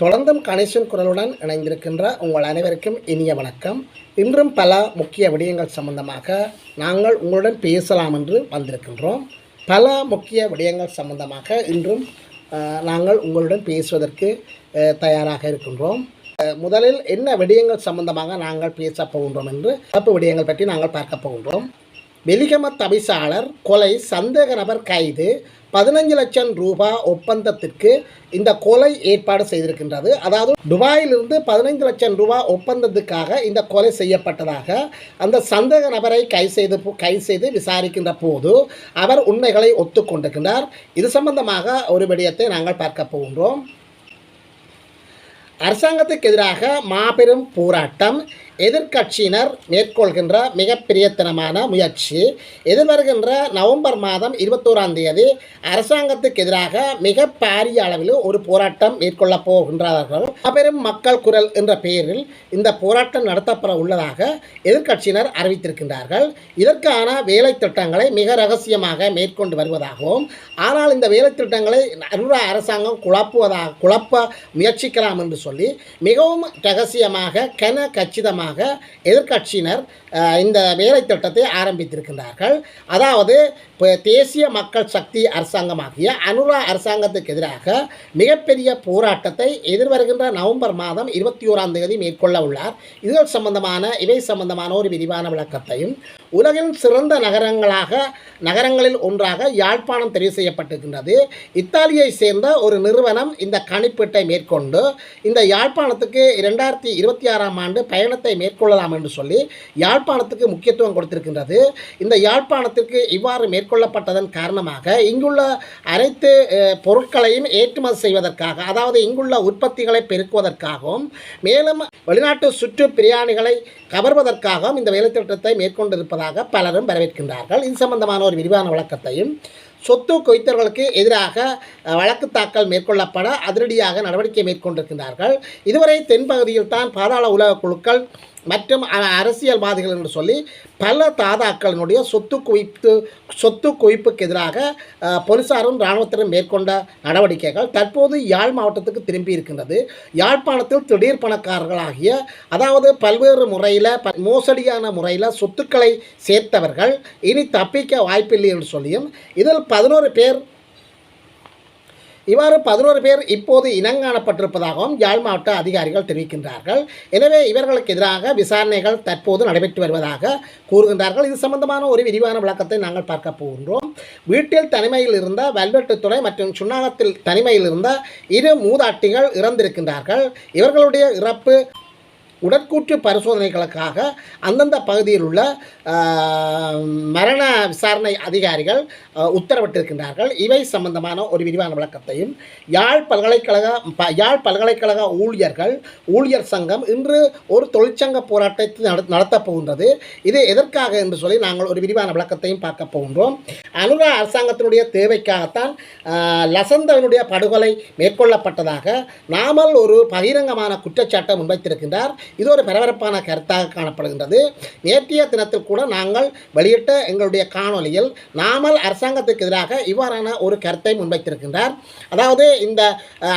தொடர்ந்தும் கணேசன் குரலுடன் இணைந்திருக்கின்ற உங்கள் அனைவருக்கும் இனிய வணக்கம். இன்றும் பல முக்கிய விடயங்கள் சம்பந்தமாக நாங்கள் உங்களுடன் பேசலாம் என்று வந்திருக்கின்றோம். பல முக்கிய விடயங்கள் சம்பந்தமாக இன்றும் நாங்கள் உங்களுடன் பேசுவதற்கு தயாராக இருக்கின்றோம். முதலில் என்ன விடயங்கள் சம்பந்தமாக நாங்கள் பேச போகின்றோம் என்று சிறப்பு விடயங்கள் பற்றி நாங்கள் பார்க்க போகின்றோம். வெலிகம தவிசாளர் கொலை சந்தேக நபர் கைது பதினஞ்சு லட்சம் ரூபாய் ஒப்பந்தத்திற்கு இந்த கொலை ஏற்பாடு செய்திருக்கின்றது. அதாவது துபாயிலிருந்து பதினைந்து லட்சம் ரூபாய் ஒப்பந்தத்துக்காக இந்த கொலை செய்யப்பட்டதாக அந்த சந்தேக நபரை கை செய்து கை செய்து விசாரிக்கின்ற போது அவர் உண்மைகளை ஒத்துக்கொண்டிருக்கின்றார். இது சம்பந்தமாக ஒரு விடயத்தை நாங்கள் பார்க்க போகின்றோம். அரசாங்கத்துக்கு எதிராக மாபெரும் போராட்டம். எதிர்க்கட்சியினர் மேற்கொள்கின்ற மிக பிரியத்தனமான முயற்சி. எதிர்வருகின்ற நவம்பர் மாதம் இருபத்தோராம் தேதி அரசாங்கத்துக்கு எதிராக மிக பாரிய அளவில் ஒரு போராட்டம் மேற்கொள்ளப் போகின்றார்கள். மாபெரும் மக்கள் குரல் என்ற பெயரில் இந்த போராட்டம் நடத்தப்பட உள்ளதாக எதிர்க்கட்சியினர் அறிவித்திருக்கின்றார்கள். இதற்கான வேலை திட்டங்களை மிக ரகசியமாக மேற்கொண்டு வருவதாகவும் ஆனால் இந்த வேலை திட்டங்களை அனுரா அரசாங்கம் குழப்புவதாக குழப்ப முயற்சிக்கலாம் என்று சொல்லி மிகவும் ரகசியமாக கன கச்சிதமாக எதிர்க்கட்சியினர் எதிர்கட்சியினர் இந்த வேலை திட்டத்தை ஆரம்பித்திருக்கின்றார்கள். அதாவது இப்போ தேசிய மக்கள் சக்தி அரசாங்கமாகிய அனுரா அரசாங்கத்துக்கு எதிராக மிகப்பெரிய போராட்டத்தை எதிர்வருகின்ற நவம்பர் மாதம் இருபத்தி ஓராம் தேதி மேற்கொள்ள உள்ளார். இதுகள் சம்பந்தமான இவை சம்பந்தமான ஒரு விரிவான விளக்கத்தையும் உலகின் சிறந்த நகரங்களாக நகரங்களில் ஒன்றாக யாழ்ப்பாணம் தெரிவு செய்யப்பட்டிருக்கின்றது. இத்தாலியை சேர்ந்த ஒரு நிறுவனம் இந்த கணிப்பீட்டை மேற்கொண்டு இந்த யாழ்ப்பாணத்துக்கு இரண்டாயிரத்தி இருபத்தி ஆறாம் ஆண்டு பயணத்தை மேற்கொள்ளலாம் என்று சொல்லி யாழ்ப்பாணத்துக்கு முக்கியத்துவம் கொடுத்திருக்கின்றது. இந்த யாழ்ப்பாணத்திற்கு இவ்வாறு மேற்கொள்ளப்பட்டதன் காரணமாக இங்குள்ள அனைத்து பொருட்களையும் ஏற்றுமதி செய்வதற்காக அதாவது இங்குள்ள உற்பத்திகளை பெருக்குவதற்காகவும் மேலும் வெளிநாட்டு சுற்று பிரயாணிகளை கவர்வதற்காகவும் இந்த வேலைத்திட்டத்தை இருப்பதாக பலரும் வரவேற்கின்றார்கள். இது சம்பந்தமான ஒரு விரிவான விளக்கத்தையும் சொத்து குவித்தவர்களுக்கு எதிராக வழக்கு தாக்கல் மேற்கொள்ளப்பட அதிரடியாக நடவடிக்கை மேற்கொண்டிருக்கின்றார்கள். இதுவரை தென்பகுதியில் தான் பாதாள உலக குழுக்கள் மற்றும் அ- அரசியல்வாதிகள் என்று சொல்லி பல தாதாக்களினுடைய சொத்து குவிப்பு சொத்து குவிப்புக்கு எதிராக அஹ், போலீசாரும் இராணுவத்தினரும் மேற்கொண்ட நடவடிக்கைகள் தற்போது யாழ் மாவட்டத்துக்கு திரும்பி இருக்கின்றது. யாழ்ப்பாணத்தில் திடீர் பணக்காரர்களாகிய அதாவது பல்வேறு முறையில் ப மோசடியான முறையில் சொத்துக்களை சேர்த்தவர்கள் இனி தப்பிக்க வாய்ப்பில்லை என்று சொல்லியும் இதில் பதினோரு பேர் இவ்வாறு பதினோரு பேர் இப்போது இனங்காணப்பட்டிருப்பதாகவும் யாழ் மாவட்ட அதிகாரிகள் தெரிவிக்கின்றார்கள். எனவே இவர்களுக்கு எதிராக விசாரணைகள் தற்போது நடைபெற்று வருவதாக கூறுகின்றார்கள். இது சம்பந்தமான ஒரு விரிவான விளக்கத்தை நாங்கள் பார்க்க போகின்றோம். வீட்டில் தனிமையில் இருந்த வல்வெட்டுத்துறை மற்றும் சுண்ணாகத்தில் தனிமையில் இருந்த இரு மூதாட்டிகள் இறந்திருக்கின்றார்கள். இவர்களுடைய இறப்பு உடற்கூற்று பரிசோதனைகளுக்காக அந்தந்த பகுதியில் உள்ள மரண விசாரணை அதிகாரிகள் உத்தரவிட்டிருக்கின்றார்கள். இவை சம்பந்தமான ஒரு விரிவான விளக்கத்தையும் யாழ் பல்கலைக்கழக ப- யாழ் பல்கலைக்கழக ஊழியர்கள் ஊழியர் சங்கம் இன்று ஒரு தொழிற்சங்க போராட்டத்தை நட நடத்தப் போகின்றது. இது எதற்காக என்று சொல்லி நாங்கள் ஒரு விரிவான விளக்கத்தையும் பார்க்க போகின்றோம். அனுரா அரசாங்கத்தினுடைய தேவைக்காகத்தான் லசந்தவனுடைய படுகொலை மேற்கொள்ளப்பட்டதாக நாமல் ஒரு பகிரங்கமான குற்றச்சாட்டை முன்வைத்திருக்கின்றார். இது ஒரு பரபரப்பான கருத்தாக காணப்படுகின்றது. நேற்றைய தினத்தில் கூட நாங்கள் வெளியிட்ட எங்களுடைய காணொலியில் நாமல் அரசாங்கத்துக்கு எதிராக இவ்வாறான ஒரு கருத்தை முன்வைத்திருக்கின்றார். அதாவது இந்த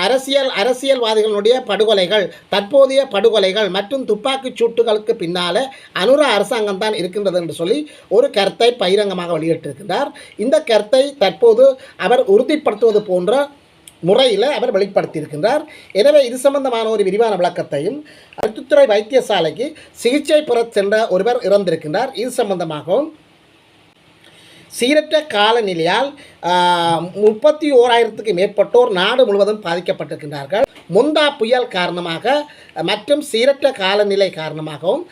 அரசியல் அரசியல்வாதிகளுடைய படுகொலைகள் தற்போதைய படுகொலைகள் மற்றும் துப்பாக்கிச் சூட்டுகளுக்கு பின்னாலே அனுர அரசாங்கம் தான் இருக்கின்றது என்று சொல்லி ஒரு கருத்தை பகிரங்கமாக வெளியிட்டிருக்கின்றார். இந்த கருத்தை தற்போது அவர் உறுதிப்படுத்துவது போன்ற முறையில் அவர் வெளிப்படுத்தியிருக்கின்றார். எனவே இது சம்பந்தமான ஒரு விரிவான விளக்கத்தையும் அடுத்துத்துறை வைத்தியசாலைக்கு சிகிச்சை பெற சென்ற ஒருவர் இறந்திருக்கின்றார். இது சம்பந்தமாகவும் சீரற்ற காலநிலையால் முப்பத்தி ஓராயிரத்துக்கு மேற்பட்டோர் நாடு முழுவதும் பாதிக்கப்பட்டிருக்கின்றார்கள். முந்தா புயல் காரணமாக மற்றும் சீரற்ற காலநிலை காரணமாகவும்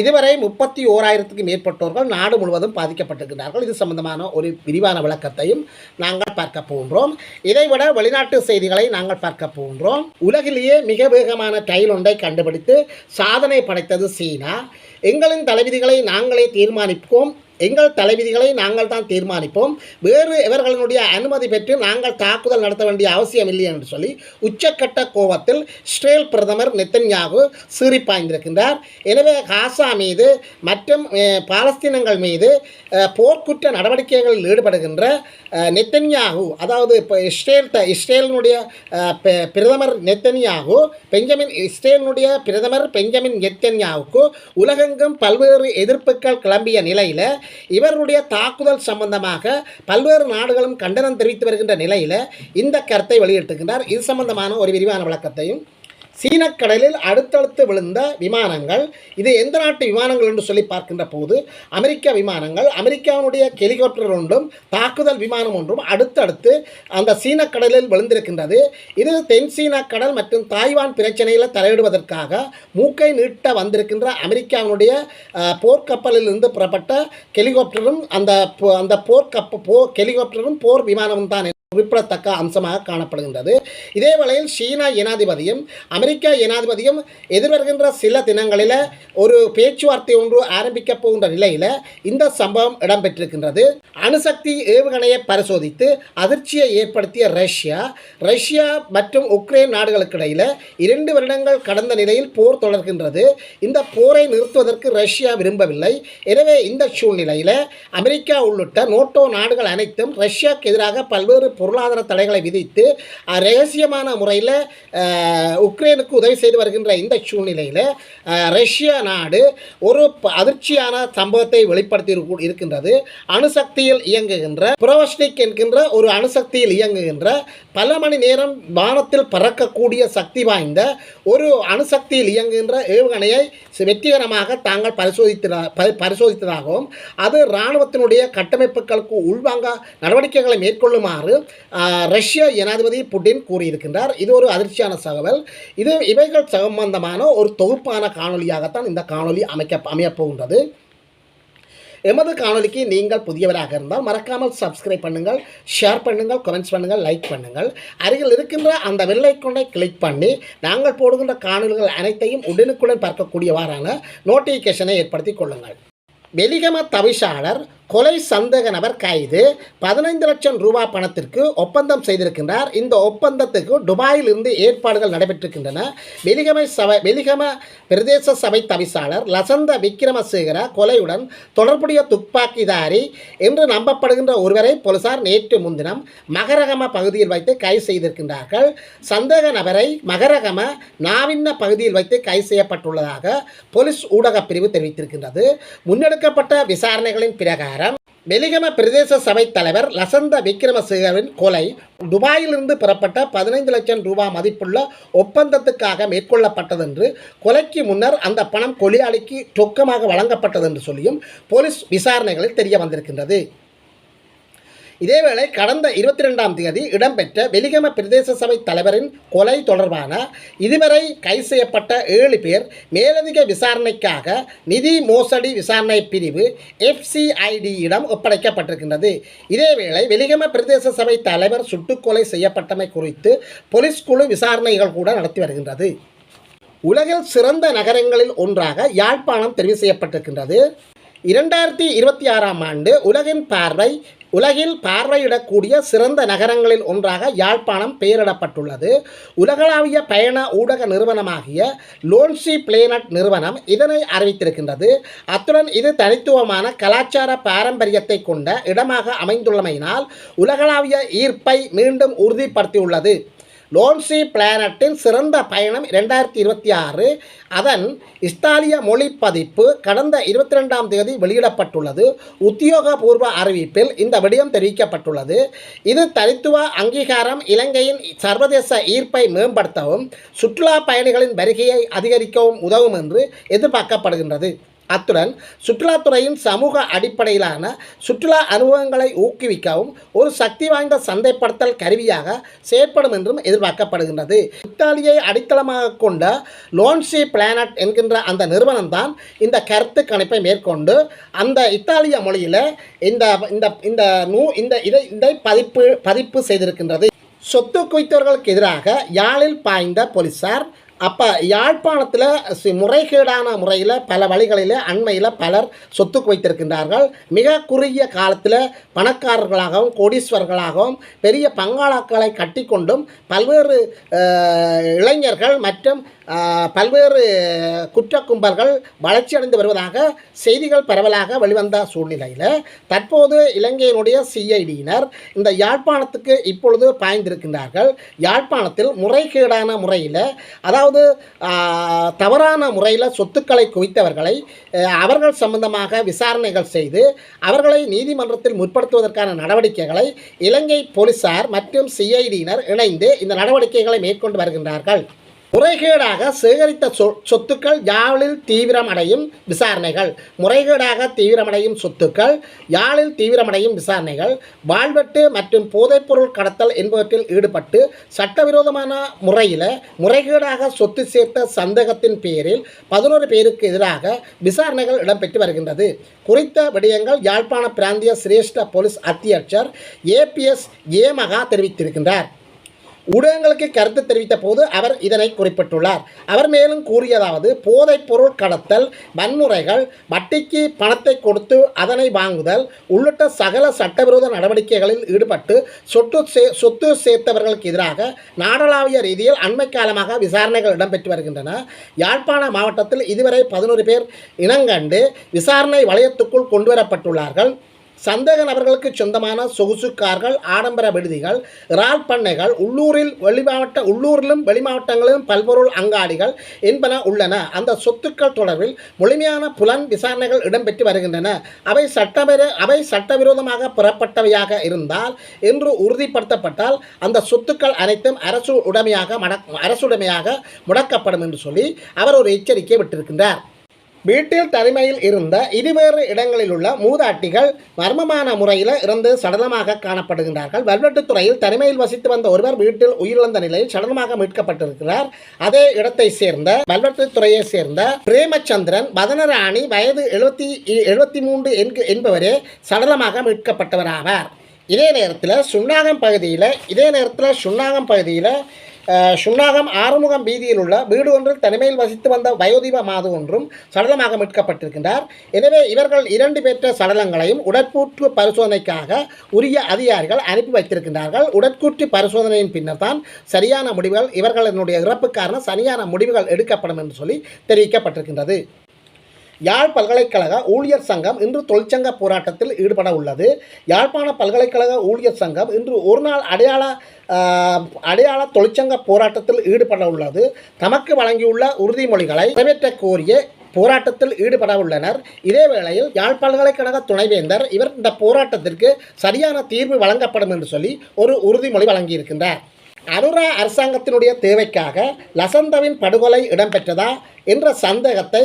இதுவரை முப்பத்தி ஓராயிரத்துக்கு மேற்பட்டோர்கள் நாடு முழுவதும் பாதிக்கப்பட்டிருக்கிறார்கள் இது சம்பந்தமான ஒரு விரிவான விளக்கத்தையும் நாங்கள் பார்க்க போகின்றோம். இதைவிட வெளிநாட்டு செய்திகளை நாங்கள் பார்க்க போகின்றோம். உலகிலேயே மிக வேகமான டைல் ஒன்றை கண்டுபிடித்து சாதனை படைத்தது சீனா. எங்களின் தலைவிதிகளை நாங்களே தீர்மானிப்போம். எங்கள் தலைவிதிகளை நாங்கள் தான் தீர்மானிப்போம். வேறு இவர்களினுடைய அனுமதி பெற்று நாங்கள் தாக்குதல் நடத்த வேண்டிய அவசியம் இல்லை என்று சொல்லி உச்சக்கட்ட கோபத்தில் இஸ்ரேல் பிரதமர் நெத்தன்யாகு சீறிப்பாய்ந்திருக்கின்றார் எனவே காசா மீது மற்றும் பாலஸ்தீனங்கள் மீது போர்க்குற்ற நடவடிக்கைகளில் ஈடுபடுகின்ற நெத்தன்யாகு அதாவது இப்போ இஸ்ரேல் த- இஸ்ரேலினுடைய பெ- பிரதமர் நெத்தன்யாகு பெஞ்சமின் இஸ்ரேலினுடைய பிரதமர் பெஞ்சமின் நெத்தன்யாவுக்கு உலகெங்கும் பல்வேறு எதிர்ப்புகள் கிளம்பிய நிலையில் இவருடைய தாக்குதல் சம்பந்தமாக பல்வேறு நாடுகளும் கண்டனம் தெரிவித்து வருகின்ற நிலையில் இந்த கருத்தை வெளியிட்டிருக்கின்றார். இது சம்பந்தமான ஒரு விரிவான விளக்கத்தையும் சீனக்கடலில் அடுத்தடுத்து விழுந்த விமானங்கள். இது எந்த நாட்டு விமானங்கள் என்று சொல்லி பார்க்கின்ற போது அமெரிக்க விமானங்கள் அமெரிக்காவினுடைய ஹெலிகாப்டர் ஒன்றும் தாக்குதல் விமானம் ஒன்றும் அடுத்தடுத்து அந்த சீனக்கடலில் விழுந்திருக்கின்றது. இது தென் சீனா கடல் மற்றும் தாய்வான் பிரச்சனையில் தலையிடுவதற்காக மூக்கை நீட்ட வந்திருக்கின்ற அமெரிக்காவினுடைய போர்க்கப்பலில் இருந்து புறப்பட்ட ஹெலிகாப்டரும் அந்த போ- அந்த போர்க்கப்ப போர் ஹெலிகாப்டரும் போர் விமானமும் தான் குறிப்பிடத்தக்க அம்சமாக காணப்படுகின்றது. இதே வேளையில் சீனா ஜனாதிபதியும் அமெரிக்க ஜனாதிபதியும் எதிர்வருகின்ற சில தினங்களில் ஒரு பேச்சுவார்த்தை ஒன்று ஆரம்பிக்கப் போகின்ற நிலையில் இந்த சம்பவம் இடம்பெற்றிருக்கின்றது. அணுசக்தி ஏவுகணையை பரிசோதித்து அதிர்ச்சியை ஏற்படுத்திய ரஷ்யா ரஷ்யா மற்றும் உக்ரைன் நாடுகளுக்கு இடையில் இரண்டு வருடங்கள் கடந்த நிலையில் போர் தொடர்கின்றது. இந்த போரை நிறுத்துவதற்கு ரஷ்யா விரும்பவில்லை. எனவே இந்த சூழ்நிலையில் அமெரிக்கா உள்ளிட்ட நோட்டோ நாடுகள் அனைத்தும் ரஷ்யாவுக்கு எதிராக பல்வேறு பொருளாதார தடைகளை விதித்து ரகசியமான முறையில் உக்ரைனுக்கு உதவி செய்து வருகின்ற இந்த சூழ்நிலையில் ரஷ்யா நாடு ஒரு ப- அதிர்ச்சியான சம்பவத்தை வெளிப்படுத்தி இருக்கின்றது. அணுசக்தியில் இயங்குகின்ற புரோவஸ்டிக் என்கின்ற ஒரு அணுசக்தியில் இயங்குகின்ற பல மணி நேரம் வானத்தில் பறக்கக்கூடிய சக்தி வாய்ந்த ஒரு அணுசக்தியில் இயங்குகின்ற ஏவுகணையை வெற்றிகரமாக தாங்கள் பரிசோதித்த ப- பரிசோதித்ததாகவும் அது இராணுவத்தினுடைய கட்டமைப்புகளுக்கு உள்வாங்க நடவடிக்கைகளை மேற்கொள்ளுமாறு ரஷ்ய ஜனாதிபதி புட்டின் கூறியிருக்கின்றார். இது ஒரு அதிர்ச்சியான தகவல். இது இவைகள் சம்பந்தமான ஒரு தொகுப்பான காணொளியாகத்தான் இந்த காணொலி அமைக்க அமையப் போகின்றது எமது காணொலிக்கு நீங்கள் புதியவராக இருந்தால் மறக்காமல் சப்ஸ்கிரைப் பண்ணுங்கள் ஷேர் பண்ணுங்கள் கமெண்ட்ஸ் பண்ணுங்கள் லைக் பண்ணுங்கள். அருகில் இருக்கின்ற அந்த வெள்ளைக்கொண்டை கிளிக் பண்ணி நாங்கள் போடுகின்ற காணொலிகள் அனைத்தையும் உடனுக்குடன் பார்க்கக்கூடியவாறான நோட்டிஃபிகேஷனை ஏற்படுத்திக் கொள்ளுங்கள். வெளிகம தவிசாளர் கொலை சந்தேக நபர் கைது பதினைந்து லட்சம் ரூபாய் பணத்திற்கு ஒப்பந்தம் செய்திருக்கின்றார். இந்த ஒப்பந்தத்துக்கு துபாயில் இருந்து ஏற்பாடுகள் நடைபெற்றிருக்கின்றன. வெலிகமை சபை வெலிகம பிரதேச சபை தவிசாளர் லசந்த விக்ரமசேகர கொலையுடன் தொடர்புடைய துப்பாக்கிதாரி என்று நம்பப்படுகின்ற ஒருவரை போலீசார் நேற்று முன்தினம் மகரகம பகுதியில் வைத்து கைது செய்திருக்கின்றார்கள். சந்தேக நபரை மகரகம நாவின்ன பகுதியில் வைத்து கைது செய்யப்பட்டுள்ளதாக போலீஸ் ஊடக பிரிவு தெரிவித்திருக்கின்றது. முன்னெடுக்கப்பட்ட விசாரணைகளின் பிரகாரம் வெலிகம பிரதேச சபை தலைவர் லசந்த விக்ரமசேகரின் கொலை துபாயிலிருந்து பெறப்பட்ட பதினைந்து லட்சம் ரூபாய் மதிப்புள்ள ஒப்பந்தத்துக்காக மேற்கொள்ளப்பட்டதென்று கொலைக்கு முன்னர் அந்த பணம் கொலியாளிக்கு ரொக்கமாக வழங்கப்பட்டது என்று சொல்லியும் போலீஸ் விசாரணைகளில் தெரிய வந்திருக்கின்றது இதேவேளை கடந்த இருபத்தி ரெண்டாம் தேதி இடம்பெற்ற வெலிகம பிரதேச சபை தலைவரின் கொலை தொடர்பான இதுவரை கைது செய்யப்பட்ட ஏழு பேர் மேலதிக விசாரணைக்காக நிதி மோசடி விசாரணை பிரிவு எஃப்சிஐடியிடம் ஒப்படைக்கப்பட்டிருக்கின்றது. இதேவேளை வெலிகம பிரதேச சபை தலைவர் சுட்டுக்கொலை செய்யப்பட்டமை குறித்து போலீஸ் குழு விசாரணைகள் கூட நடத்தி வருகின்றது. உலகில் சிறந்த நகரங்களில் ஒன்றாக யாழ்ப்பாணம் தெரிவு செய்யப்பட்டிருக்கின்றது. இரண்டாயிரத்தி இருபத்தி ஆறாம் ஆண்டு உலகின் பார்வை உலகில் பார்வையிடக்கூடிய சிறந்த நகரங்களில் ஒன்றாக யாழ்ப்பாணம் பெயரிடப்பட்டுள்ளது. உலகளாவிய பயண ஊடக நிறுவனமாகிய லோன்சி பிளேனட் நிறுவனம் இதனை அறிவித்திருக்கின்றது. அத்துடன் இது தனித்துவமான கலாச்சார பாரம்பரியத்தை கொண்ட இடமாக அமைந்துள்ளமையினால் உலகளாவிய ஈர்ப்பை மீண்டும் உறுதிப்படுத்தியுள்ளது. லோன்சி பிளானட்டின் சிறந்த பயணம் இரண்டாயிரத்தி இருபத்தி ஆறு. அதன் இஸ்தாலிய மொழி பதிப்பு கடந்த இருபத்தி ரெண்டாம் தேதி வெளியிடப்பட்டுள்ளது. உத்தியோகபூர்வ அறிவிப்பில் இந்த விடயம் தெரிவிக்கப்பட்டுள்ளது. இது தனித்துவ அங்கீகாரம் இலங்கையின் சர்வதேச ஈர்ப்பை மேம்படுத்தவும் சுற்றுலா பயணிகளின் வருகையை அதிகரிக்கவும் உதவும் என்று எதிர்பார்க்கப்படுகின்றது. அத்துடன் சுற்றுலாத்துறையின் சமூக அடிப்படையிலான சுற்றுலா அனுபவங்களை ஊக்குவிக்கவும் ஒரு சக்தி வாய்ந்த சந்தைப்படுத்தல் கருவியாக செயற்படும் என்றும் எதிர்பார்க்கப்படுகின்றது. இத்தாலியை அடித்தளமாக கொண்ட லோன்சி பிளானட் என்கின்ற அந்த நிறுவனம்தான் இந்த கருத்து கணிப்பை மேற்கொண்டு அந்த இத்தாலிய மொழியில் இந்த இந்த இந்த நூ இந்த இதை இதை பதிப்பு பதிப்பு செய்திருக்கின்றது. சொத்து குவித்தவர்களுக்கு எதிராக யாழில் பாய்ந்த போலீசார் அப்போ யாழ்ப்பாணத்தில் சி- முறைகேடான முறையில் பல வழிகளில் அண்மையில் பலர் சொத்துக்கு வைத்திருக்கின்றார்கள். மிக குறுகிய காலத்தில் பணக்காரர்களாகவும் கோடீஸ்வரர்களாகவும் பெரிய பங்காளாக்களை கட்டிக்கொண்டும் பல்வேறு இளைஞர்கள் மற்றும் பல்வேறு குற்ற கும்பல்கள் வளர்ச்சியடைந்து வருவதாக செய்திகள் பரவலாக வெளிவந்த சூழ்நிலையில் தற்போது இலங்கையினுடைய சிஐடியினர் இந்த யாழ்ப்பாணத்துக்கு இப்பொழுது பாய்ந்திருக்கின்றார்கள். யாழ்ப்பாணத்தில் முறைகேடான முறையில் அதாவது தவறான முறையில் சொத்துக்களை குவித்தவர்களை அவர்கள் சம்பந்தமாக விசாரணைகள் செய்து அவர்களை நீதிமன்றத்தில் முற்படுத்துவதற்கான நடவடிக்கைகளை இலங்கை போலீசார் மற்றும் சிஐடியினர் இணைந்து இந்த நடவடிக்கைகளை மேற்கொண்டு வருகின்றார்கள். முறைகேடாக சேகரித்த சொ சொத்துக்கள் யாழில் தீவிரமடையும் விசாரணைகள். முறைகேடாக தீவிரமடையும் சொத்துக்கள் யாழில் தீவிரமடையும் விசாரணைகள். வாழ்வெட்டு மற்றும் போதைப்பொருள் கடத்தல் என்பவற்றில் ஈடுபட்டு சட்டவிரோதமான முறையில் முறைகேடாக சொத்து சேர்த்த சந்தேகத்தின் பேரில் பதினோரு பேருக்கு எதிராக விசாரணைகள் இடம்பெற்று வருகின்றது. குறித்த விடயங்கள் யாழ்ப்பாண பிராந்திய சிரேஷ்ட போலீஸ் அத்தியட்சர் ஏபிஎஸ் ஏமகா தெரிவித்திருக்கின்றார். ஊடகங்களுக்கு கருத்து தெரிவித்த போது அவர் இதனை குறிப்பிட்டுள்ளார். அவர் மேலும் கூறியதாவது போதைப் பொருள் கடத்தல் வன்முறைகள் வட்டிக்கு பணத்தை கொடுத்து அதனை வாங்குதல் உள்ளிட்ட சகல சட்டவிரோத நடவடிக்கைகளில் ஈடுபட்டு சொத்து சே சொத்து சேர்த்தவர்களுக்கு எதிராக நாடளாவிய ரீதியில் அண்மை காலமாக விசாரணைகள் இடம்பெற்று வருகின்றன. யாழ்ப்பாண மாவட்டத்தில் இதுவரை பதினோரு பேர் இனங்கண்டு விசாரணை வளையத்துக்குள் கொண்டுவரப்பட்டுள்ளார்கள். சந்தேக நபர்களுக்கு சொந்தமான சொகுசு கார்கள் ஆடம்பர விடுதிகள் இறால் பண்ணைகள் உள்ளூரில் வெளிமாவட்ட உள்ளூரிலும் வெளிமாவட்டங்களிலும் பல்பொருள் அங்காடிகள் என்பன உள்ளன. அந்த சொத்துக்கள் தொடர்பில் முழுமையான புலன் விசாரணைகள் இடம்பெற்று வருகின்றன. அவை சட்டவிர அவை சட்டவிரோதமாக பெறப்பட்டவையாக இருந்தால் என்று உறுதிப்படுத்தப்பட்டால் அந்த சொத்துக்கள் அனைத்தும் அரசு உடைமையாக மடக் அரசுடைமையாக முடக்கப்படும் என்று சொல்லி அவர் ஒரு எச்சரிக்கை விட்டிருக்கின்றார். வீட்டில் தனிமையில் இருந்த இருவேறு இடங்களில் உள்ள மூதாட்டிகள் மர்மமான முறையில் இருந்து சடலமாக காணப்படுகின்றார்கள். வல்வெட்டுத்துறையில் தனிமையில் வசித்து வந்த ஒருவர் வீட்டில் உயிரிழந்த நிலையில் சடலமாக மீட்கப்பட்டிருக்கிறார். அதே இடத்தை சேர்ந்த வல்வெட்டுத்துறையை சேர்ந்த பிரேமச்சந்திரன் வதனராணி வயது எழுபத்தி எழுபத்தி மூன்று என்கு என்பவரே சடலமாக மீட்கப்பட்டவராவார். இதே நேரத்தில் சுண்ணாகம் பகுதியில் இதே நேரத்தில் சுண்ணாகம் பகுதியில் சுன்னாகம் ஆறுமுகம் வீதியில் உள்ள வீடு ஒன்றில் தனிமையில் வசித்து வந்த வயோதிப மாது ஒன்றும் சடலமாக மீட்கப்பட்டிருக்கின்றார். எனவே இவர்கள் இரண்டு பெற்ற சடலங்களையும் உடற்கூற்று பரிசோதனைக்காக உரிய அதிகாரிகள் அனுப்பி வைத்திருக்கின்றார்கள். உடற்கூற்று பரிசோதனையின் பின்னர் தான் சரியான முடிவுகள் இவர்களினுடைய இறப்புக்கான சரியான முடிவுகள் எடுக்கப்படும் என்று சொல்லி தெரிவிக்கப்பட்டிருக்கின்றது. யாழ் பல்கலைக்கழக ஊழியர் சங்கம் இன்று தொழிற்சங்க போராட்டத்தில் ஈடுபட உள்ளது. யாழ்ப்பாண பல்கலைக்கழக ஊழியர் சங்கம் இன்று ஒரு நாள் அடையாள அடையாள தொழிற்சங்க போராட்டத்தில் ஈடுபட உள்ளது. தமக்கு வழங்கியுள்ள உறுதிமொழிகளை நிறைவேற்ற கோரிய போராட்டத்தில் ஈடுபட உள்ளனர். இதே வேளையில் யாழ் பல்கலைக்கழக துணைவேந்தர் இவர் இந்த போராட்டத்திற்கு சரியான தீர்வு வழங்கப்படும் என்று சொல்லி ஒரு உறுதிமொழி வழங்கியிருக்கின்றார். அனுரா அரசாங்கத்தினுடைய தேவைக்காக லசந்தவின் படுகொலை இடம்பெற்றதா? என்ற சந்தேகத்தை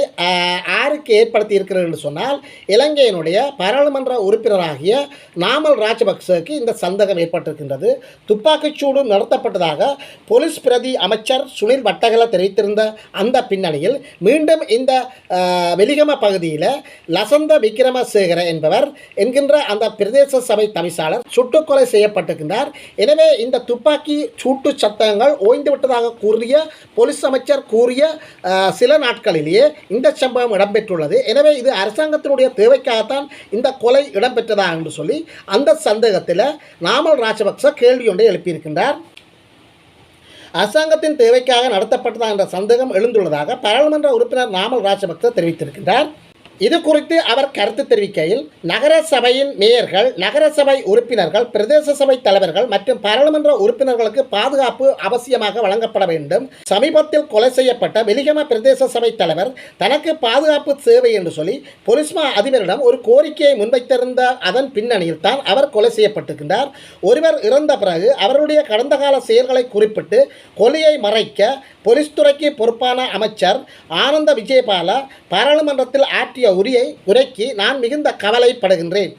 யாருக்கு ஏற்படுத்தி இருக்கிறது என்று சொன்னால் இலங்கையினுடைய பாராளுமன்ற உறுப்பினராகிய நாமல் ராஜபக்சேக்கு இந்த சந்தேகம் ஏற்பட்டிருக்கின்றது. துப்பாக்கிச்சூடு நடத்தப்பட்டதாக போலீஸ் பிரதி அமைச்சர் சுனில் வட்டகல தெரிவித்திருந்த அந்த பின்னணியில் மீண்டும் இந்த வெளிகம வெலிகம பகுதியில் லசந்த விக்ரமசேகர என்பவர் என்கின்ற அந்த பிரதேச சபை தவிசாளர் சுட்டுக்கொலை செய்யப்பட்டிருக்கின்றார். எனவே இந்த துப்பாக்கி சூட்டு சத்தங்கள் ஓய்ந்து விட்டதாக கூறிய போலீஸ் அமைச்சர் கூறிய சில சில நாட்களிலேயே இந்த சம்பவம் இடம்பெற்றுள்ளது. எனவே இது அரசாங்கத்தினுடைய தேவைக்காகத்தான் இந்த கொலை இடம்பெற்றதா என்று சொல்லி அந்த சந்தேகத்தில் நாமல் ராஜபக்ச கேள்வி ஒன்றை எழுப்பியிருக்கின்றார். அரசாங்கத்தின் தேவைக்காக நடத்தப்பட்டதா என்ற சந்தேகம் எழுந்துள்ளதாக பாராளுமன்ற உறுப்பினர் நாமல் ராஜபக்ச தெரிவித்திருக்கின்றார். இது குறித்து அவர் கருத்து தெரிவிக்கையில் நகர சபையின் மேயர்கள் நகர சபை உறுப்பினர்கள் பிரதேச சபை தலைவர்கள் மற்றும் பாராளுமன்ற உறுப்பினர்களுக்கு பாதுகாப்பு அவசியமாக வழங்கப்பட வேண்டும். சமீபத்தில் கொலை செய்யப்பட்ட வெலிகம பிரதேச சபை தலைவர் தனக்கு பாதுகாப்பு சேவை என்று சொல்லி பொலிஸ்மா அதிபரிடம் ஒரு கோரிக்கையை முன்வைத்திருந்த அதன் பின்னணியில் தான் அவர் கொலை செய்யப்பட்டிருக்கின்றார். ஒருவர் இறந்த பிறகு அவருடைய கடந்த கால செயல்களை குறிப்பிட்டு கொலையை மறைக்க போலீஸ் துறைக்கு பொறுப்பான அமைச்சர் ஆனந்த விஜயபால பாராளுமன்றத்தில் ஆற்றிய உரியை உரைக்கு நான் மிகுந்த கவலைப்படுகின்றேன்.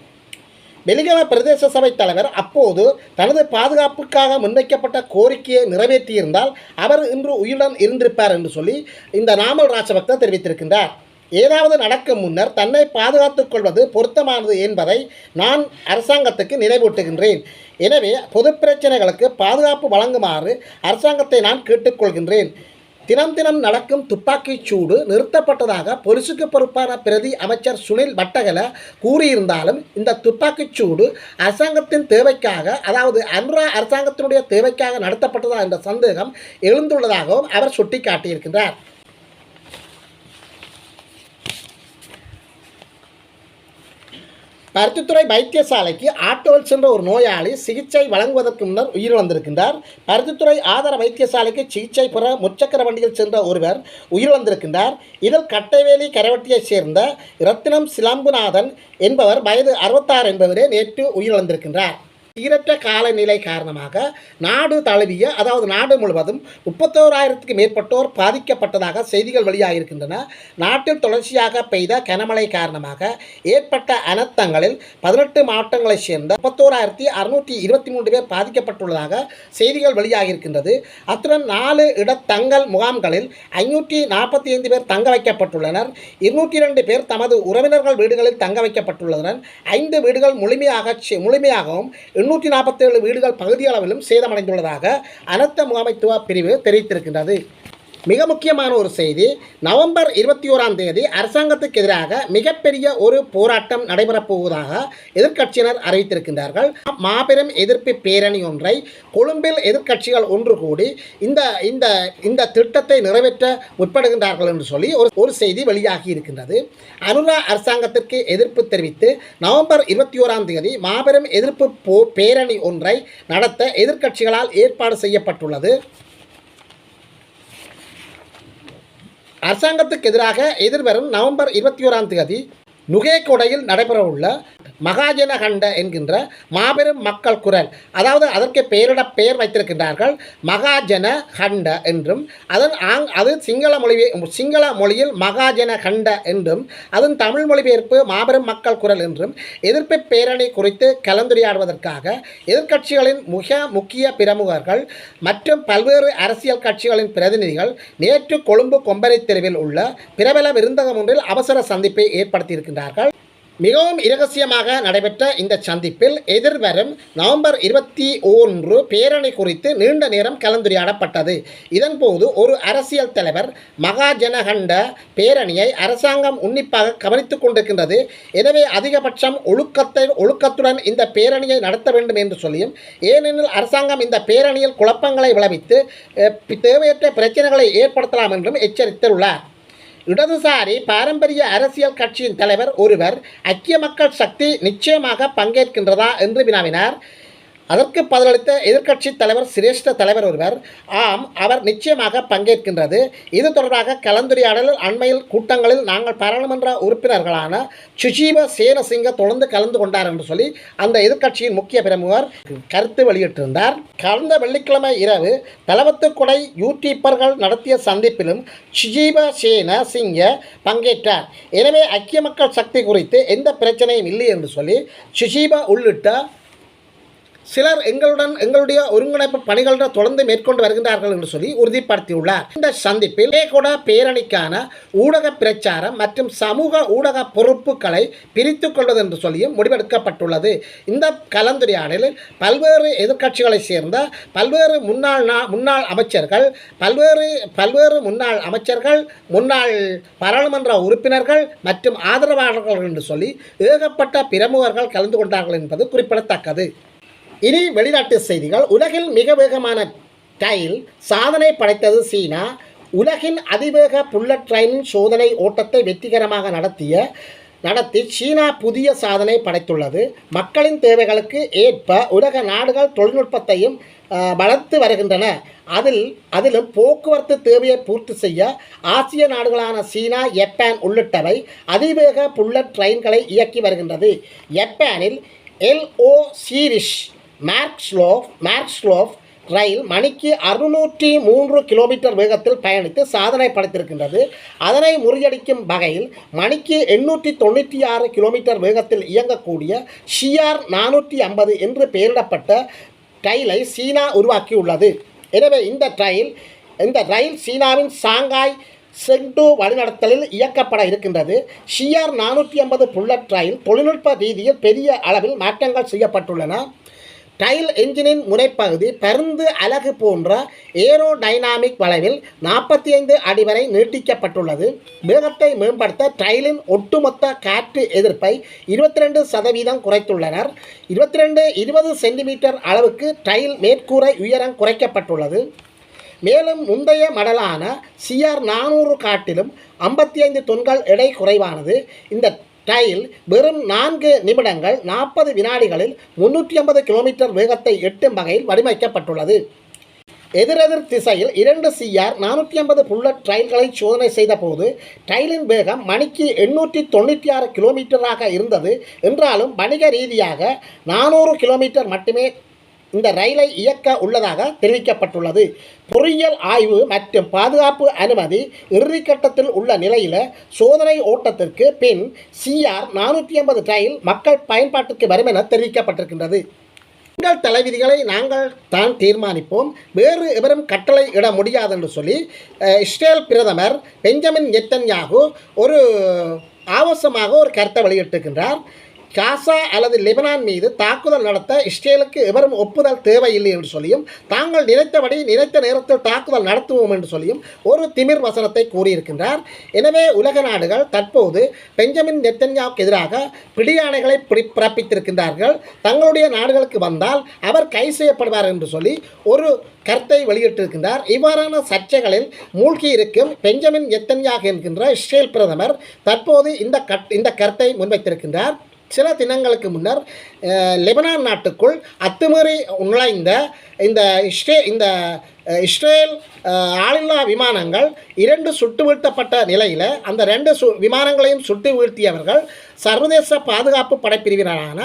வெலிகம பிரதேச சபை தலைவர் அப்போது தனது பாதுகாப்புக்காக முன்வைக்கப்பட்ட கோரிக்கையை நிறைவேற்றியிருந்தால் அவர் இன்று உயிருடன் இருந்திருப்பார் என்று சொல்லி இந்த நாமல் ராஜபக்த தெரிவித்திருக்கின்றார். ஏதாவது நடக்கும் முன்னர் தன்னை பாதுகாத்துக் கொள்வது பொருத்தமானது என்பதை நான் அரசாங்கத்துக்கு நினைவூட்டுகின்றேன். எனவே பொது பிரச்சனைகளுக்கு பாதுகாப்பு வழங்குமாறு அரசாங்கத்தை நான் கேட்டுக்கொள்கின்றேன். தினம் தினம் நடக்கும் துப்பாக்கிச் சூடு நிறுத்தப்பட்டதாக பொலிசுக்கு பொறுப்பான பிரதி அமைச்சர் சுனில் வட்டகல கூறியிருந்தாலும் இந்த துப்பாக்கிச் சூடு அரசாங்கத்தின் தேவைக்காக அதாவது அன்ரா அரசாங்கத்தினுடைய தேவைக்காக நடத்தப்பட்டதா என்ற சந்தேகம் எழுந்துள்ளதாகவும் அவர் சுட்டிக்காட்டியிருக்கிறார் பருத்தித்துறை வைத்தியசாலைக்கு ஆட்டோவில் சென்ற ஒரு நோயாளி சிகிச்சை வழங்குவதற்கு முன்னர் உயிரிழந்திருக்கின்றார். பருத்தித்துறை ஆதார வைத்தியசாலைக்கு சிகிச்சை பெற முச்சக்கர வண்டியில் சென்ற ஒருவர் உயிரிழந்திருக்கின்றார். இதில் கட்டைவேலி கரவட்டியைச் சேர்ந்த ரத்தினம் சிலம்புநாதன் என்பவர் வயது அறுபத்தாறு என்பவரே நேற்று உயிரிழந்திருக்கின்றார். சீரற்ற காலநிலை காரணமாக நாடு தழுவிய அதாவது நாடு முழுவதும் முப்பத்தோராயிரத்துக்கு மேற்பட்டோர் பாதிக்கப்பட்டதாக செய்திகள் வெளியாகியிருக்கின்றன. நாட்டில் தொடர்ச்சியாக பெய்த கனமழை காரணமாக ஏற்பட்ட அனர்த்தங்களில் பதினெட்டு மாவட்டங்களைச் சேர்ந்த முப்பத்தோராயிரத்தி அறுநூற்றி இருபத்தி மூன்று பேர் பாதிக்கப்பட்டுள்ளதாக செய்திகள் வெளியாகியிருக்கின்றது. அத்துடன் நாலு இடத்தங்கல் முகாம்களில் ஐநூற்றி நாற்பத்தி ஐந்து பேர் தங்க வைக்கப்பட்டுள்ளனர். இருநூற்றி இரண்டு பேர் தமது உறவினர்கள் வீடுகளில் தங்க வைக்கப்பட்டுள்ளனர். ஐந்து வீடுகள் முழுமையாக முழுமையாகவும் எண்ணூற்றி நாற்பத்தேழு வீடுகள் பகுதியளவிலும் சேதமடைந்துள்ளதாக அனர்த்த முகாமைத்துவ பிரிவு தெரிவித்திருக்கின்றது. மிக முக்கியமான ஒரு செய்தி. நவம்பர் இருபத்தி ஓராம் தேதி அரசாங்கத்துக்கு எதிராக மிகப்பெரிய ஒரு போராட்டம் நடைபெறப் போவதாக எதிர்க்கட்சியினர் அறிவித்திருக்கின்றார்கள். மாபெரும் எதிர்ப்பு பேரணி ஒன்றை கொழும்பில் எதிர்க்கட்சிகள் ஒன்று கூடி இந்த இந்த இந்த திட்டத்தை நிறைவேற்ற முற்படுகின்றார்கள் என்று சொல்லி ஒரு ஒரு செய்தி வெளியாகி இருக்கின்றது. அனுரா அரசாங்கத்திற்கு எதிர்ப்பு தெரிவித்து நவம்பர் இருபத்தி ஓராம் தேதி மாபெரும் எதிர்ப்பு போ பேரணி ஒன்றை நடத்த எதிர்க்கட்சிகளால் ஏற்பாடு செய்யப்பட்டுள்ளது. அரசாங்கத்துக்கு எதிராக எதிர்வரும் நவம்பர் இருபத்தி ஓராம் தேதி நுகேகொடையில் நடைபெறவுள்ள மகாஜன கண்ட என்கின்ற மாபெரும் மக்கள் குரல். அதாவது அதற்கு பெயரிட பெயர் வைத்திருக்கின்றார்கள் மகாஜன கண்ட என்றும் அதன் ஆங் அது சிங்கள மொழி சிங்கள மொழியில் மகாஜன கண்ட என்றும் அதன் தமிழ் மொழிபெயர்ப்பு மாபெரும் மக்கள் குரல் என்றும் எதிர்ப்பு பேரணி குறித்து கலந்துரையாடுவதற்காக எதிர்க்கட்சிகளின் மிக முக்கிய பிரமுகர்கள் மற்றும் பல்வேறு அரசியல் கட்சிகளின் பிரதிநிதிகள் நேற்று கொழும்பு கொம்பரை தெருவில் உள்ள பிரபல விருந்தகம் ஒன்றில் அவசர சந்திப்பை ஏற்படுத்தியிருக்கின்றார்கள். மிகவும் இரகசியமாக நடைபெற்ற இந்த சந்திப்பில் எதிர்வரும் நவம்பர் இருபத்தி ஒன்று பேரணி குறித்து நீண்ட நேரம் கலந்துரையாடப்பட்டது. இதன்போது ஒரு அரசியல் தலைவர் மகாஜனகண்ட பேரணியை அரசாங்கம் உன்னிப்பாக கவனித்துக் கொண்டிருக்கின்றது. எனவே அதிகபட்சம் ஒழுக்கத்தை ஒழுக்கத்துடன் இந்த பேரணியை நடத்த வேண்டும் என்று சொல்லியும் ஏனெனில் அரசாங்கம் இந்த பேரணியில் குழப்பங்களை விளைவித்து தேவையற்ற பிரச்சனைகளை ஏற்படுத்தலாம் என்றும் எச்சரித்துள்ளார். இடதுசாரி பாரம்பரிய அரசியல் கட்சியின் தலைவர் ஒருவர் ஐக்கிய மக்கள் சக்தி நிச்சயமாக பங்கேற்கின்றதா என்று வினாவினார். அதற்கு பதிலளித்த எதிர்க்கட்சி தலைவர் சிரேஷ்ட தலைவர் ஒருவர் ஆம் அவர் நிச்சயமாக பங்கேற்கின்றது. இது தொடர்பாக கலந்துரையாடலில் அண்மையில் கூட்டங்களில் நாங்கள் பாராளுமன்ற உறுப்பினர்களான சுஜீவ சேனசிங்க தொடர்ந்து கலந்து கொண்டார் என்று சொல்லி அந்த எதிர்க்கட்சியின் முக்கிய பிரமுகர் கருத்து வெளியிட்டிருந்தார். கடந்த வெள்ளிக்கிழமை இரவு தலவத்துக்குடை யூடியூப்பர்கள் நடத்திய சந்திப்பிலும் சுஜீவ சேன சிங்க பங்கேற்றார். எனவே ஐக்கிய மக்கள் சக்தி குறித்து எந்த பிரச்சனையும் இல்லை என்று சொல்லி சுஜீபா உள்ளிட்ட சிலர் எங்களுடன் எங்களுடைய ஒருங்கிணைப்பு பணிகளில் தொடர்ந்து மேற்கொண்டு வருகின்றார்கள் என்று சொல்லி உறுதிப்படுத்தியுள்ளார். இந்த சந்திப்பில் கூட பேரணிக்கான ஊடக பிரச்சாரம் மற்றும் சமூக ஊடக பொறுப்புகளை பிரித்துக் கொள்வது என்று சொல்லியும் முடிவெடுக்கப்பட்டுள்ளது. இந்த கலந்துரையாடலில் பல்வேறு எதிர்க்கட்சிகளைச் சேர்ந்த பல்வேறு முன்னாள் நா- முன்னாள் அமைச்சர்கள் பல்வேறு பல்வேறு முன்னாள் அமைச்சர்கள் முன்னாள் பாராளுமன்ற உறுப்பினர்கள் மற்றும் ஆதரவாளர்கள் என்று சொல்லி ஏகப்பட்ட பிரமுகர்கள் கலந்து கொண்டார்கள் என்பது குறிப்பிடத்தக்கது. இனி வெளிநாட்டு செய்திகள். உலகில் மிக வேகமான டைல் சாதனை படைத்தது சீனா. உலகின் அதிவேக புல்லட் ட்ரெயின் சோதனை ஓட்டத்தை வெற்றிகரமாக நடத்திய நடத்தி சீனா புதிய சாதனை படைத்துள்ளது. மக்களின் தேவைகளுக்கு ஏற்ப உலக நாடுகள் தொழில்நுட்பத்தையும் வளர்த்து வருகின்றன. அதில் அதிலும் போக்குவரத்து தேவையை பூர்த்தி செய்ய ஆசிய நாடுகளான சீனா ஜப்பான் உள்ளிட்டவை அதிவேக புல்லட் ட்ரெயின்களை இயக்கி வருகின்றது. ஜப்பானில் எல்ஓ சீரிஷ் மேர்க்ஸ்லோஃப் மேர்க்ஸ்லோஃப் ரயில் மணிக்கு அறுநூற்றி மூன்று கிலோமீட்டர் வேகத்தில் பயணித்து சாதனை படைத்திருக்கின்றது. அதனை முறியடிக்கும் வகையில் மணிக்கு எண்ணூற்றி தொண்ணூற்றி ஆறு கிலோமீட்டர் வேகத்தில் இயங்கக்கூடிய ஷியார் நானூற்றி ஐம்பது என்று பெயரிடப்பட்ட ரயிலை சீனா உருவாக்கியுள்ளது. எனவே இந்த ரயில் இந்த ரயில் சீனாவின் சாங்காய் செங்டு வழிநடத்தலில் இயக்கப்பட இருக்கின்றது. ஷியார் நானூற்றி ஐம்பது புல்லட் ரயில் தொழில்நுட்ப ரீதியில் பெரிய அளவில் மாற்றங்கள் செய்யப்பட்டுள்ளன. டைல் என்ஜினின் முனைப்பகுதி பருந்து அலகு போன்ற ஏரோடைனாமிக் வளைவில் நாற்பத்தி ஐந்து அடி வரை நீட்டிக்கப்பட்டுள்ளது. வேகத்தை மேம்படுத்த டைலின் ஒட்டுமொத்த காற்று எதிர்ப்பை இருபத்தி ரெண்டு சதவீதம் குறைத்துள்ளனர். இருபத்தி ரெண்டு இருபது சென்டிமீட்டர் அளவுக்கு டைல் மேற்கூரை உயரம் குறைக்கப்பட்டுள்ளது. மேலும் முந்தைய மடலான சிஆர் நானூறு காட்டிலும் ஐம்பத்தி ஐந்து தொன்கள் எடை குறைவானது. இந்த டைல் வெறும் நான்கு நிமிடங்கள் நாற்பது வினாடிகளில் முன்னூற்றி ஐம்பது கிலோமீட்டர் வேகத்தை எட்டும் வகையில் வடிவமைக்கப்பட்டுள்ளது. எதிரெதிர் திசையில் இரண்டு சிஆர் நானூற்றி ஐம்பது புல்லட் ட்ரைல்களை சோதனை செய்தபோது ட்ரைலின் வேகம் மணிக்கு எண்ணூற்றி தொண்ணூற்றி ஆறு கிலோமீட்டராக இருந்தது. என்றாலும் வணிக ரீதியாக நானூறு கிலோமீட்டர் மட்டுமே இந்த ரயிலை இயக்க உள்ளதாக தெரிவிக்கப்பட்டுள்ளது. பொறியியல் ஆய்வு மற்றும் பாதுகாப்பு அனுமதி இறுதிக்கட்டத்தில் உள்ள நிலையில் சோதனை ஓட்டத்திற்கு பின் சிஆர் நானூற்றி ஐம்பது ரயில் மக்கள் பயன்பாட்டிற்கு வரும் என தெரிவிக்கப்பட்டிருக்கின்றது. எங்கள் தலைவிதிகளை நாங்கள் தான் தீர்மானிப்போம். வேறு எவரும் கட்டளை இட முடியாது என்று சொல்லி இஸ்ரேல் பிரதமர் பெஞ்சமின் நெத்தன்யாகு ஒரு ஆவசமாக ஒரு கருத்தை வெளியிட்டிருக்கின்றார். காசா அல்லது லெபனான் மீது தாக்குதல் நடத்த இஸ்ரேலுக்கு எவரும் ஒப்புதல் தேவையில்லை என்று சொல்லியும் தாங்கள் நினைத்தபடி நினைத்த நேரத்தில் தாக்குதல் நடத்துவோம் என்று சொல்லியும் ஒரு திமிர் வசனத்தை கூறியிருக்கின்றார். எனவே உலக நாடுகள் தற்போது பெஞ்சமின் நெத்தன்யாவுக்கு எதிராக பிடியாணைகளை பிடி பிறப்பித்திருக்கின்றார்கள். தங்களுடைய நாடுகளுக்கு வந்தால் அவர் கை செய்யப்படுவார் என்று சொல்லி ஒரு கருத்தை வெளியிட்டிருக்கின்றார். இவ்வாறான சர்ச்சைகளில் மூழ்கி இருக்கும் பெஞ்சமின் எத்தன்யாக என்கின்ற இஸ்ரேல் பிரதமர் தற்போது இந்த கட் இந்த கருத்தை முன்வைத்திருக்கின்றார். சில தினங்களுக்கு முன்னர் லெபனான் நாட்டுக்குள் அத்துமீறி நுழைந்த இந்த ஸ்டே இந்த இஸ்ரேல் ஆளில்லா விமானங்கள் இரண்டு சுட்டு வீழ்த்தப்பட்ட நிலையில் அந்த ரெண்டு சு விமானங்களையும் சுட்டு வீழ்த்தியவர்கள் சர்வதேச பாதுகாப்பு படைப்பிரிவினரான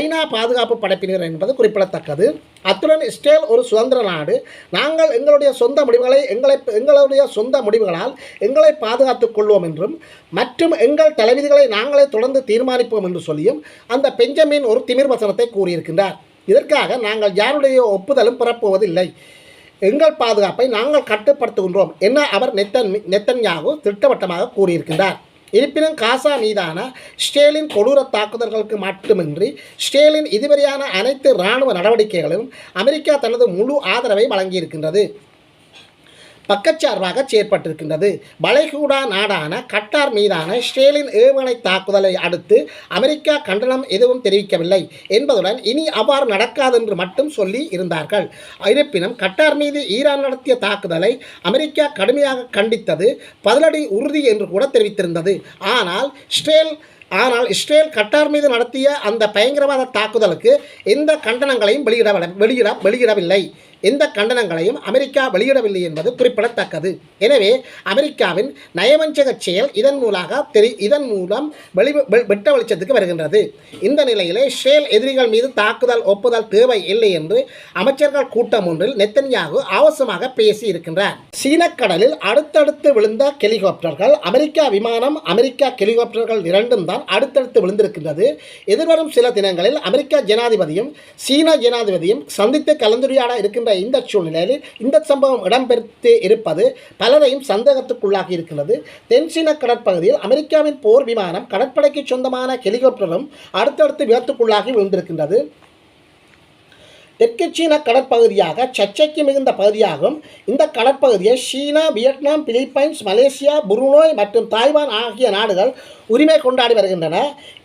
ஐநா பாதுகாப்பு படைப்பிரிவினர் என்பது குறிப்பிடத்தக்கது. அத்துடன் இஸ்ரேல் ஒரு சுதந்திர நாடு. நாங்கள் எங்களுடைய சொந்த முடிவுகளை எங்களை எங்களுடைய சொந்த முடிவுகளால் எங்களை பாதுகாத்துக் கொள்வோம் என்றும் மற்றும் எங்கள் தலைவிதிகளை நாங்களே தொடர்ந்து தீர்மானிப்போம் என்று சொல்லியும் அந்த பெஞ்சமின் ஒரு திமிர் வசனத்தை கூறியிருக்கின்றார். இதற்காக நாங்கள் யாருடைய ஒப்புதலும் பெறப்போவதில்லை. எங்கள் பாதுகாப்பை நாங்கள் கட்டுப்படுத்துகின்றோம் என அவர் நெத்தன் நெத்தன்யாகு திட்டவட்டமாக கூறியிருக்கின்றார். இருப்பினும் காசா மீதான ஸ்டேலின் கொடூர தாக்குதல்களுக்கு மட்டுமின்றி ஸ்டேலின் இதுவரையான அனைத்து இராணுவ நடவடிக்கைகளும் அமெரிக்கா தனது முழு ஆதரவை வழங்கியிருக்கின்றது. பக்கச்சார்பாக செயற்பட்டிருக்கின்றது. வளைகுடா நாடான கட்டார் மீதான இஸ்ரேலின் ஏவுகணை தாக்குதலை அடுத்து அமெரிக்கா கண்டனம் எதுவும் தெரிவிக்கவில்லை என்பதுடன் இனி அவ்வாறு நடக்காது என்று மட்டும் சொல்லி இருந்தார்கள். இருப்பினும் கட்டார் மீது ஈரான் நடத்திய தாக்குதலை அமெரிக்கா கடுமையாக கண்டித்தது பதிலடி உறுதி என்று கூட தெரிவித்திருந்தது. ஆனால் இஸ்ரேல் ஆனால் இஸ்ரேல் கட்டார் மீது நடத்திய அந்த பயங்கரவாத தாக்குதலுக்கு எந்த கண்டனங்களையும் வெளியிட வெளியிட வெளியிடவில்லை. எந்த கண்டனங்களையும் அமெரிக்கா வெளியிடவில்லை என்பது குறிப்பிடத்தக்கது. எனவே அமெரிக்காவின் நயவஞ்சக செயல் இதன் மூலமாக தெரி இதன் மூலம் வெளி வெட்ட வெளிச்சத்துக்கு வருகின்றது. இந்த நிலையிலே ஷேல் எதிரிகள் மீது தாக்குதல் ஒப்புதல் தேவை இல்லை என்று அமைச்சர்கள் கூட்டம் ஒன்றில் நெத்தன்யாகு ஆவசமாக பேசி இருக்கின்றார். சீனக்கடலில் அடுத்தடுத்து விழுந்த ஹெலிகாப்டர்கள் அமெரிக்கா விமானம் அமெரிக்கா ஹெலிகாப்டர்கள் இரண்டும் தான் அடுத்தடுத்து விழுந்திருக்கின்றது. எதிர்வரும் சில தினங்களில் அமெரிக்கா ஜனாதிபதியும் சீன ஜனாதிபதியும் சந்தித்து கலந்துரையாட இருக்கின்ற இந்த சூழ்நிலையில் இந்த சம்பவம் இடம்பெற்று இருப்பது பலரையும் சந்தேகத்துக்குள்ளாகி இருக்கின்றது தென்சீன கடற்பகுதியில் அமெரிக்காவின் போர் விமானம் கடற்படைக்கு சொந்தமான ஹெலிகாப்டரும் அடுத்தடுத்து விபத்துக்குள்ளாகி விழுந்திருக்கின்றது. தெற்கு சீன கடற்பகுதியாக சர்ச்சைக்கு மிகுந்த பகுதியாகும். இந்த கடற்பகுதியை China Vietnam Philippines Malaysia Brunei மற்றும் தாய்வான் ஆகிய நாடுகள் உரிமை கொண்டாடி வருகின்றன.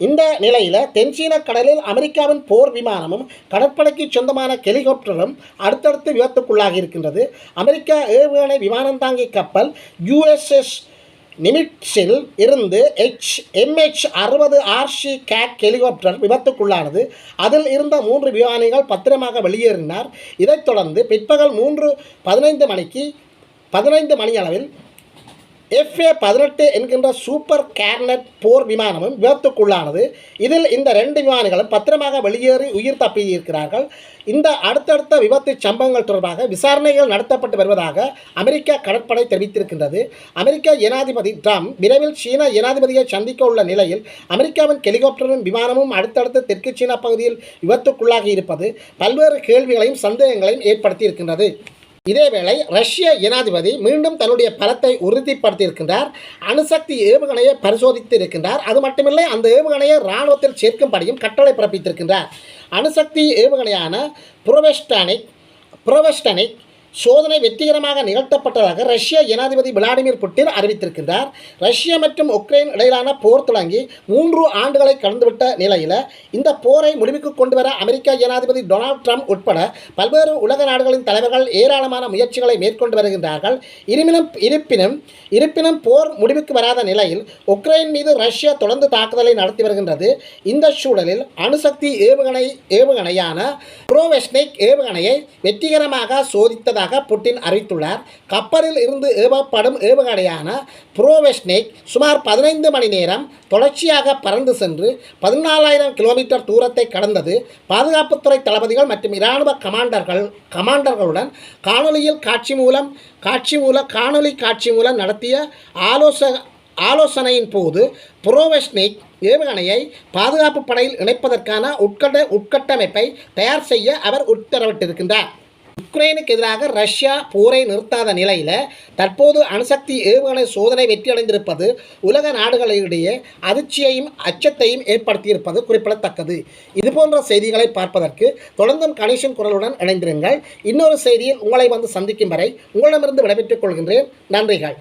இந்த நிலையில் தென்சீன கடலில் அமெரிக்காவின் போர் விமானமும் கடற்படைக்கு சொந்தமான ஹெலிகாப்டரும் அடுத்தடுத்து விபத்துக்குள்ளாகி இருக்கின்றது. அமெரிக்கா ஏவுகணை விமானம் தாங்கி கப்பல் யுஎஸ்எஸ் நிமிட்ஸில் இருந்து எச் எம்ஹெச் அறுபது ஆர்சி கேக் ஹெலிகாப்டர் விபத்துக்குள்ளானது. அதில் இருந்த மூன்று விமானிகள் பத்திரமாக வெளியேறினார். இதைத் தொடர்ந்து பிற்பகல் மூன்று பதினைந்து மணிக்கு பதினைந்து மணி அளவில் எஃப்ஏ பதினெட்டு என்கின்ற சூப்பர் கேர்னட் போர் விமானமும் விபத்துக்குள்ளானது. இதில் இந்த ரெண்டு விமானிகளும் பத்திரமாக வெளியேறி உயிர் தப்பியிருக்கிறார்கள். இந்த அடுத்தடுத்த விபத்து சம்பவங்கள் தொடர்பாக விசாரணைகள் நடத்தப்பட்டு வருவதாக அமெரிக்கா கடற்படை தெரிவித்திருக்கின்றது. அமெரிக்க ஜனாதிபதி ட்ரம்ப் விரைவில் சீன ஜனாதிபதியை சந்திக்க உள்ள நிலையில் அமெரிக்காவின் ஹெலிகாப்டரும் விமானமும் அடுத்தடுத்து தெற்கு சீனா பகுதியில் விபத்துக்குள்ளாகி இருப்பது பல்வேறு கேள்விகளையும் சந்தேகங்களையும் ஏற்படுத்தி இருக்கின்றது இதேவேளை ரஷ்ய ஜனாதிபதி மீண்டும் தன்னுடைய பலத்தை உறுதிப்படுத்தியிருக்கின்றார். அணுசக்தி ஏவுகணையை பரிசோதித்து இருக்கின்றார் அது மட்டுமில்லை அந்த ஏவுகணையை இராணுவத்தில் சேர்க்கும்படியும் கட்டளை பிறப்பித்திருக்கின்றார். அணுசக்தி ஏவுகணையான புரோவெஸ்டானிக் புரோவெஸ்டனிக் சோதனை வெற்றிகரமாக நிகழ்த்தப்பட்டதாக ரஷ்ய ஜனாதிபதி விளாடிமிர் புட்டின் அறிவித்திருக்கின்றார். ரஷ்யா மற்றும் உக்ரைன் இடையிலான போர் தொடங்கி மூன்று ஆண்டுகளை கடந்துவிட்ட நிலையில் இந்த போரை முடிவுக்கு கொண்டு வர அமெரிக்க ஜனாதிபதி டொனால்ட் ட்ரம்ப் உட்பட பல்வேறு உலக நாடுகளின் தலைவர்கள் ஏராளமான முயற்சிகளை மேற்கொண்டு வருகின்றார்கள். இருப்பினும் இருப்பினும் இருப்பினும் போர் முடிவுக்கு வராத நிலையில் உக்ரைன் மீது ரஷ்யா தொடர்ந்து தாக்குதலை நடத்தி வருகின்றது. இந்த சூழலில் அணுசக்தி ஏவுகணை ஏவுகணையான புரோவெஸ்னிக் ஏவுகணையை வெற்றிகரமாக சோதித்ததாக புட்டின் அறிவித்துள்ளார் கப்பலில் இருந்து ஏவப்படும் ஏவுகணையான புரோவெஸ்னேக் சுமார் பதினைந்து மணி நேரம் தொடர்ச்சியாக பறந்து சென்று பதினாலாயிரம் கிலோமீட்டர் தூரத்தை கடந்தது. பாதுகாப்புத்துறை தளபதிகள் மற்றும் இராணுவ கமாண்டர்கள் கமாண்டர்களுடன் காணொலியில் காட்சி மூலம் காட்சி மூலம் காணொலி காட்சி மூலம் நடத்திய ஆலோச ஆலோசனையின் போது புரோவெஸ்னிக் ஏவுகணையை பாதுகாப்பு படையில் இணைப்பதற்கான உட்கட்ட உட்கட்டமைப்பை தயார் செய்ய அவர் உத்தரவிட்டிருக்கின்றார். உக்ரைனுக்கு எதிராக ரஷ்யா போரை நிறுத்தாத நிலையில் தற்போது அணுசக்தி ஏவுகணை சோதனை வெற்றியடைந்திருப்பது உலக நாடுகளிடையே அதிர்ச்சியையும் அச்சத்தையும் ஏற்படுத்தியிருப்பது குறிப்பிடத்தக்கது. இதுபோன்ற செய்திகளை பார்ப்பதற்கு தொடர்ந்தும் கணேசன் குரலுடன் இணைந்திருங்கள். இன்னொரு செய்தியில் உங்களை வந்து சந்திக்கும் வரை உங்களிடமிருந்து விடைபெற்றுக் கொள்கின்றேன். நன்றிகள்.